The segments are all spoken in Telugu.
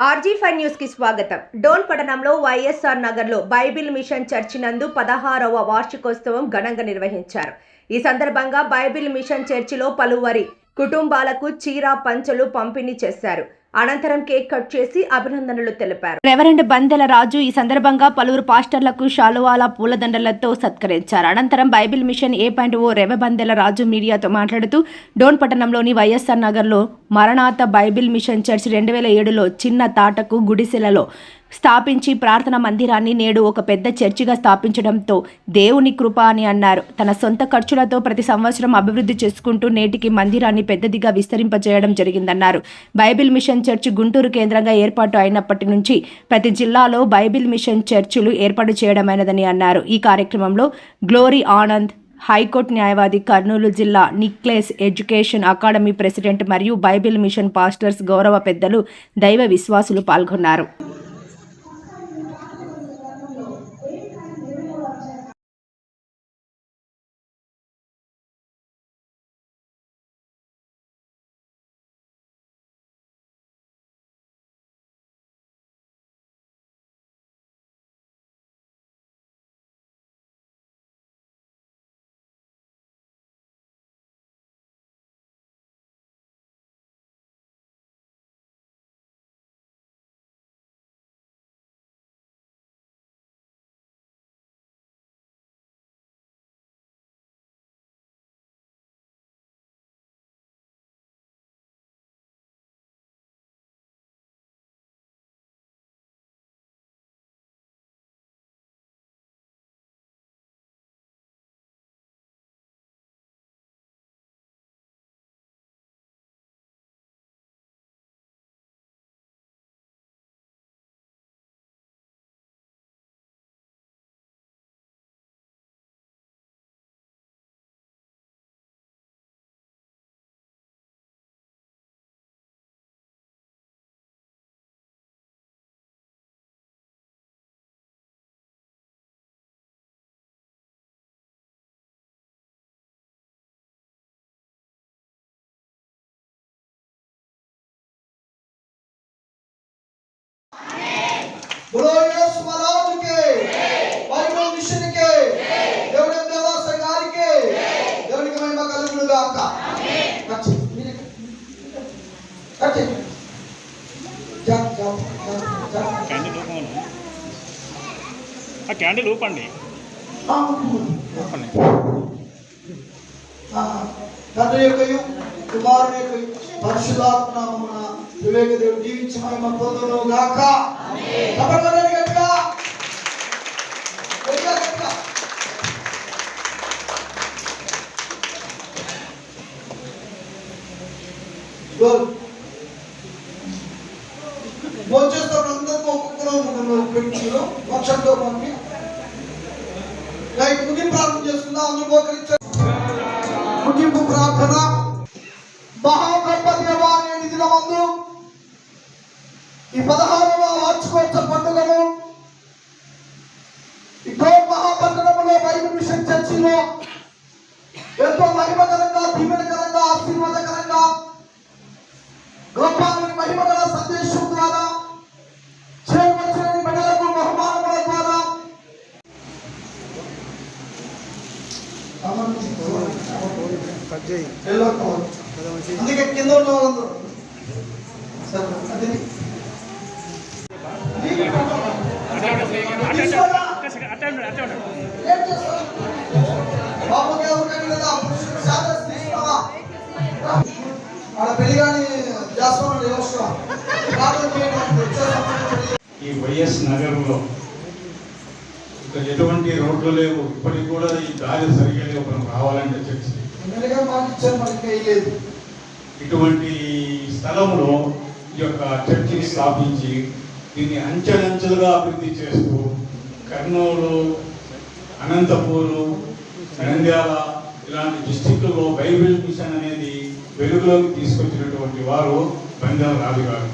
ఆర్జీ ఫైవ్ న్యూస్కి స్వాగతం. డోన్ పట్టణంలో వైఎస్ఆర్ నగర్లో బైబిల్ మిషన్ చర్చి నందు పదహారవ వార్షికోత్సవం ఘనంగా నిర్వహించారు. ఈ సందర్భంగా బైబిల్ మిషన్ చర్చిలో పలువురి కుటుంబాలకు చీర పంచలు పంపిణీ చేశారు. అనంతరం కేక్ కట్ చేసి అభినందనలు తెలిపారు. రెవరెండ్ బందెల రాజు ఈ సందర్భంగా పలువురు పాస్టర్లకు షాలువాల పూలదండలతో సత్కరించారు. అనంతరం బైబిల్ మిషన్ ఏ పాయింట్ ఓ రెవ బందెల రాజు మీడియాతో మాట్లాడుతూ డోన్ పట్టణంలోని వైఎస్ఆర్ నగర్లో మరణాత బైబిల్ మిషన్ చర్చ్ రెండు వేల ఏడులో చిన్న తాటకు గుడిసెలలో స్థాపించి ప్రార్థన మందిరాన్ని నేడు ఒక పెద్ద చర్చిగా స్థాపించడంతో దేవుని కృప అని అన్నారు. తన సొంత ఖర్చులతో ప్రతి సంవత్సరం అభివృద్ధి చేసుకుంటూ నేటికి మందిరాన్ని పెద్దదిగా విస్తరింపజేయడం జరిగిందన్నారు. బైబిల్ మిషన్ చర్చ్ గుంటూరు కేంద్రంగా ఏర్పాటు అయినప్పటి నుంచి ప్రతి జిల్లాలో బైబిల్ మిషన్ చర్చిలు ఏర్పాటు చేయడమైనదని అన్నారు. ఈ కార్యక్రమంలో గ్లోరీ ఆనంద్ హైకోర్టు న్యాయవాది కర్నూలు జిల్లా నిక్లెస్ ఎడ్యుకేషన్ అకాడమీ ప్రెసిడెంట్ మరియు బైబిల్ మిషన్ పాస్టర్స్ గౌరవ పెద్దలు దైవ విశ్వాసులు పాల్గొన్నారు. మిషన్ దేవుడి దేవునికి క్యాండిల్ ఊపండి ఊపండి తండ్రి యొక్క కుమారుని యొక్క పరిశుధాత్మ వివేక దేవుడు దీవించి మహిమ పొందును గాక. తప్పకుండా గట్టిగా. గట్టిగా గట్టిగా. అందరికీ ఒక్కొక్కరు పెట్టించారు పక్షంతో పంపి. లైక్ ముగింపు ప్రార్థన చేసుకుందాం. అందరూ మోకరించారు ముగింపు ప్రార్థన. నిధుల మందు ఈ పదహారవ వార్షికోత్సవ పండుగను ఈ గోడ్ మహాపట్టణంలో బైబిల్ మిషన్ చర్చిలో ఎంతో మహిమకరంగా దీవెనకరంగా ఆశీర్వాదకరంగా గొప్ప మహిమగల ఈ వైఎస్ నగరంలో ఇక్కడ ఎటువంటి రోడ్లు లేవు. ఇప్పటికి కూడా ఈ దారి సరిగా లేవు. మనం రావాలంటే చర్చి. ఇటువంటి స్థలంలో ఈ యొక్క చర్చిని స్థాపించి దీన్ని అంచెలంచెలుగా అభివృద్ధి చేస్తూ కర్నూలు అనంతపూరు నంద్యాల ఇలాంటి డిస్టిక్లలో బైబిల్ మిషన్ అనేది వెలుగులోకి తీసుకొచ్చినటువంటి వారు బంధం రాజు గారు.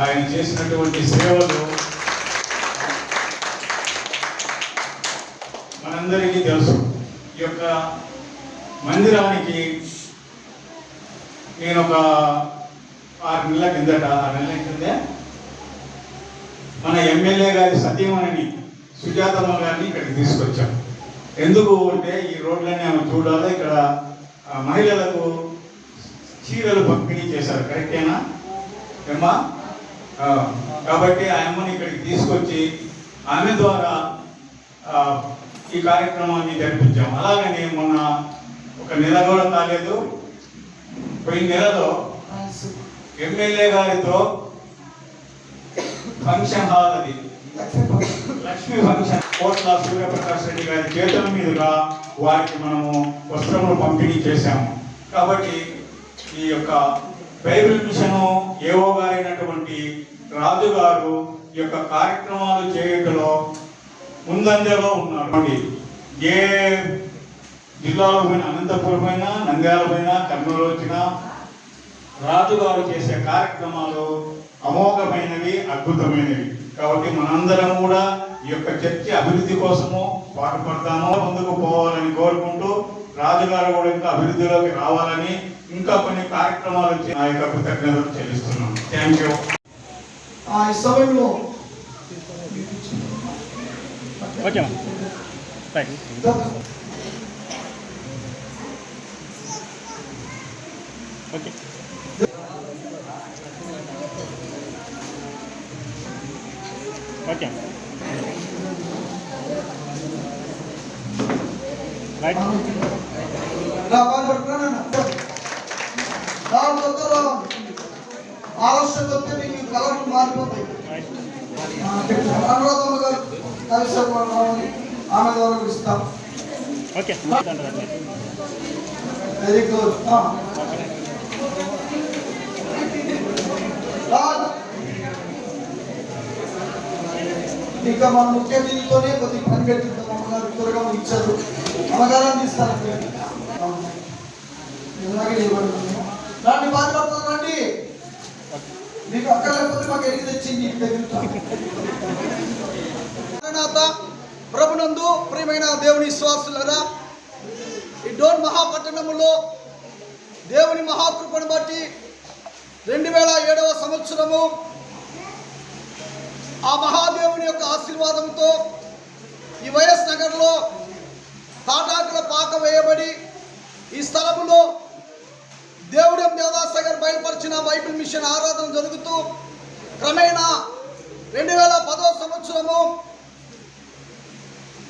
ఆయన చేసినటువంటి సేవలు మనందరికీ తెలుసు. ఈ యొక్క మందిరానికి నేను ఒక ఆరు నెలల కిందట ఆరు నెలల కిందే మన ఎమ్మెల్యే గారి సతీమణిని సుజాతమ్మ గారిని ఇక్కడికి తీసుకొచ్చాం. ఎందుకు అంటే ఈ రోడ్లన్నీ ఆమె చూడాలి ఇక్కడ మహిళలకు చీరలు పంపిణీ చేశారు కరెక్టేనా ఏమ్మా? కాబట్టి ఆ అమ్మని ఇక్కడికి తీసుకొచ్చి ఆమె ద్వారా ఈ కార్యక్రమాన్ని జరిపించాం. అలాగని మొన్న ఒక నెల కూడా కాలేదు. పోయిన నెలలో ఎమ్మెల్యే గారితో ఫంక్షన్ హాల్ అది. లక్ష్మీ ఫంక్షన్ కోట్ల సూర్యప్రకాష్ రెడ్డి గారి చేతుల మీదుగా వారికి మనము వస్త్రములు పంపిణీ చేశాము. కాబట్టి ఈ యొక్క బైబిల్ మిషన్ ఏవో గారైనటువంటి రాజు గారు ఈ యొక్క కార్యక్రమాలు చేయటంలో ముందంజలో ఉన్నారు. ఏ జిల్లాలో పోయినా అనంతపురం అయినా నంద్యాల పోయినా కర్నూలు వచ్చినా రాజుగారు చేసే కార్యక్రమాలు అమోఘమైనవి అద్భుతమైనవి. కాబట్టి మనందరం కూడా ఈ యొక్క చర్చ అభివృద్ధి కోసము పాటుపడతాము ముందుకు పోవాలని కోరుకుంటూ రాజుగారు కూడా ఇంకా అభివృద్ధిలోకి రావాలని ఇంకా కొన్ని కార్యక్రమాలు నా యొక్క కృతజ్ఞతలు చెల్లిస్తున్నాను థ్యాంక్ యూ ఆ సమయంలో ఓకే. ఓకే ఓకే రైట్ రా బాగా పట్టుకురా నాన్న. రా తొందరగా రా. ఆలస్యం వస్తే మీకు కలర్లు మారిపోతాయి రైట్ ఆ, అనురాధమ్మ గారు కలిసి రావాలి ఆమె ద్వారా ఇస్తాం ఓకే రండి వెరీ గుడ్ ఇంకా మన ముఖ్య దీనితోనే కొద్ది పని పెట్టిద్దాం అమ్మగారు. త్వరగా ఇచ్చారు. అమ్మగారు ఇస్తారు ఇలాగే నిలబడుతుంది బాధపడుతుంది రండి. మీకు అక్కడ లేకపోతే మాకు ఎన్ని తెచ్చింది ప్రభునందు ప్రియమైన దేవుని విశ్వాసులరా ఈ డోన్ మహాపట్టణములో దేవుని మహాకృపను బట్టి రెండు వేల ఏడవ సంవత్సరము ఆ మహాదేవుని యొక్క ఆశీర్వాదంతో ఈ వైఎస్ నగర్లో తాటాకుల పాక వేయబడి ఈ స్థలములో దేవుడి దేవదాసగర్ బయలుపరిచిన బైబిల్ మిషన్ ఆరాధన జరుగుతూ క్రమేణా రెండు వేల పదో సంవత్సరము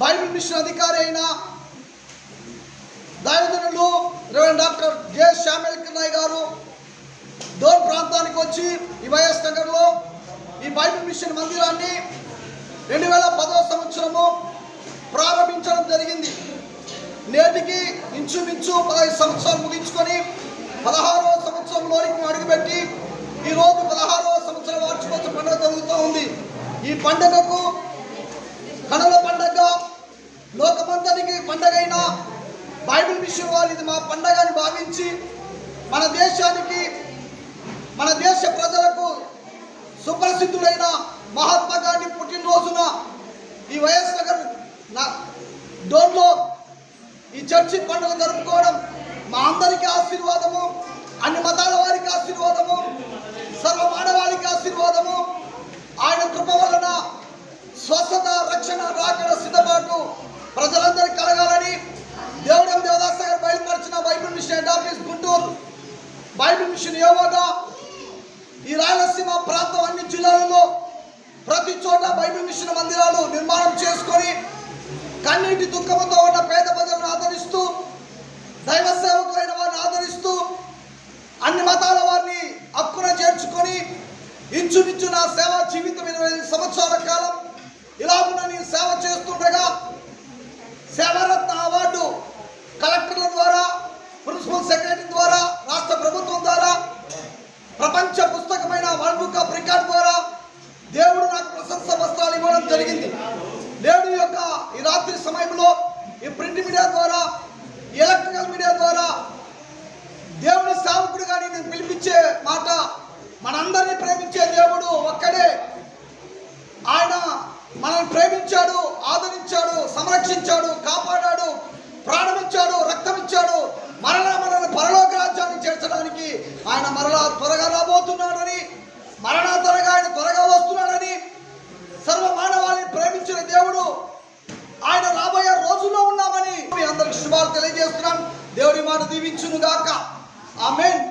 బైబిల్ మిషన్ అధికారి అయిన దైవజనులు reverend doctor J Shyamal Kinnaiah గారు డోన్ ప్రాంతానికి వచ్చి ఈ వైఎస్ నగర్లో ఈ బైబిల్ మిషన్ మందిరాన్ని రెండు వేల పదో సంవత్సరము ప్రారంభించడం జరిగింది. నేటికి ఇంచుమించు పదహైదు సంవత్సరాలు ముగించుకొని పదహారవ సంవత్సరంలోనికి అడుగుపెట్టి ఈరోజు పదహారవ సంవత్సరం వార్షికోత్సవ పండుగ జరుగుతూ ఉంది. ఈ పండుగకు కనుల పండగ లోకమంతటికి పండగైన బైబిల్ మిషన్ వాళ్ళు ఇది మా పండగ అని భావించి మన దేశానికి మన దేశ ప్రజలకు సుప్రసిద్ధుడైన మహాత్మా గాంధీ పుట్టినరోజున ఈ వైఎస్ నగర్ డోన్లో ఈ చర్చి పండుగ జరుపుకోవడం మా అందరికీ ఆశీర్వాదము అన్ని మతాల వారికి ఆశీర్వాదము సర్వ మానవాళికి ఆశీర్వాదము. ఆయన కృప వలన స్వస్థత రక్షణ రాకడ సిద్ధపాటు ప్రజలందరికీ కలగాలని దేవుడం దేవదాస్ గారు బయలుపరిచిన Bible mission head office Guntur Bible mission yoga ఈ రాయలసీమ ప్రాంతం అన్ని జిల్లాలలో ప్రతి చోట బైబిల్ మిషన్ మందిరాలు నిర్మాణం చేసుకొని కన్నీటి దుఃఖంతో ఉన్న పేద ప్రజలను ఆదరిస్తూ దైవ సేవకులైన వారిని ఆదరిస్తూ అన్ని మతాల వారిని హక్కున చేర్చుకొని ఇంచుమించు నా సేవా జీవితం ఇరవై సంవత్సరాల కాలం ఇలాగున నేను సేవ చేస్తుండగా సేవారత్న అవార్డు కలెక్టర్ల ద్వారా ప్రిన్సిపల్ సెక్రటరీ ద్వారా రాష్ట్ర ప్రభుత్వం ద్వారా ప్రపంచ పుస్తకమైన వరల్డ్ బుక్ ఆఫ్ రికార్డ్ ద్వారా దేవుడు నాకు ప్రశంస వస్త్రాలు ఇవ్వడం జరిగింది. దేవుడి యొక్క ఈ రాత్రి సమయంలో ఈ ప్రింట్ మీడియా ద్వారా ఎలక్ట్రికల్ మీడియా ద్వారా దేవుని సేవకుడిగా నేను పిలిపించే మాట మనందరినీ ప్రేమించే దేవుడు ఒక్కడే. ఆయన మనల్ని ప్రేమించాడు ఆదరించాడు సంరక్షించాడు కాపాడాడు ప్రాణమిచ్చాడు రక్తమిచ్చాడు మరలా మనల్ని పరలోక రాజ్యాన్ని చేర్చడానికి ఆయన మరలా త్వరగా రాబోతున్నాడని మరణా త్వరగా ఆయన త్వరగా వస్తున్నాడని శుభాలు తెలియజేస్తున్నాం దేవుడి మాట దీవించును గాక ఆమెన్.